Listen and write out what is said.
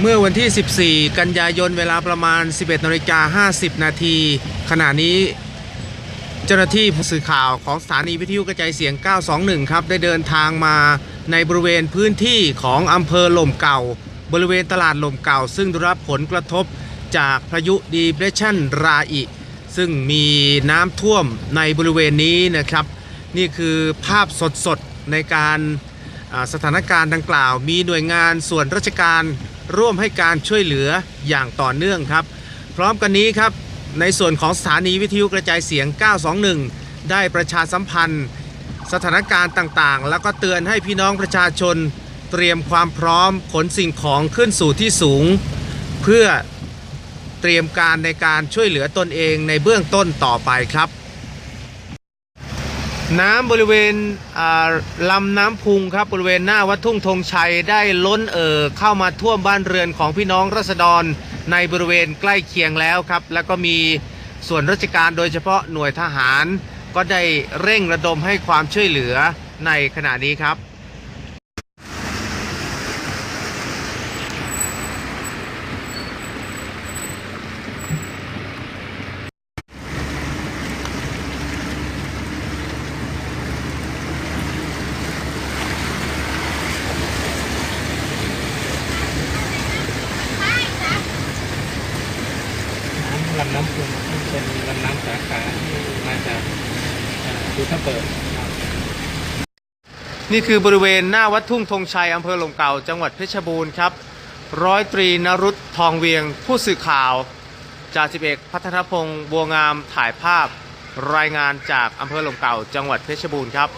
เมื่อวันที่ 14 กันยายนเวลาประมาณ 11นาฬิกา50 นาทีขณะนี้เจ้าหน้าที่ผู้สื่อข่าวของสถานีวิทยุกระจายเสียง 921 ครับ ได้เดินทางมาในบริเวณพื้นที่ของอำเภอหล่มเก่า บริเวณตลาดหล่มเก่า ซึ่งได้รับผลกระทบจากพายุดีเพรสชันราอิ ซึ่งมีน้ำท่วมในบริเวณนี้นะครับ นี่คือภาพสดๆ ในการสถานการณ์ดังกล่าว มีหน่วยงานส่วนราชการ ร่วมให้การช่วยเหลืออย่างต่อเนื่องครับ พร้อมกันนี้ครับ ในส่วนของสถานีวิทยุกระจายเสียง 921 ได้ประชาสัมพันธ์ สถานการณ์ต่างๆ แล้วก็เตือนให้พี่น้องประชาชน เตรียมความพร้อมขนสิ่งของขึ้นสู่ที่สูง เพื่อเตรียมการในการช่วยเหลือตนเองในเบื้องต้นต่อไปครับ น้ำบริเวณอ่าลำน้ำพุงครับบริเวณหน้าวัดทุ่งธงชัยได้ล้นเอ่อเข้ามาท่วมบ้านเรือนของพี่น้องรัษฎรในบริเวณใกล้เคียงแล้วครับ แล้วก็มีส่วนราชการโดยเฉพาะหน่วยทหาร ก็ได้เร่งระดมให้ความช่วยเหลือในขณะนี้ครับ น้ำ ลำน้ำพุงเป็นลำน้ำสาขาที่มาจากดูทับเบิกครับนี่คือบริเวณหน้าวัดทุ่งธงชัยอำเภอหลมเก่า จังหวัดเพชรบูรณ์ครับ ร้อยตรีนรุตทองเวียง ผู้สื่อข่าวจ่าสิบเอกพัฒนพงศ์บัวงามถ่ายภาพรายงานจากอำเภอหลมเก่า จังหวัดเพชรบูรณ์ครับ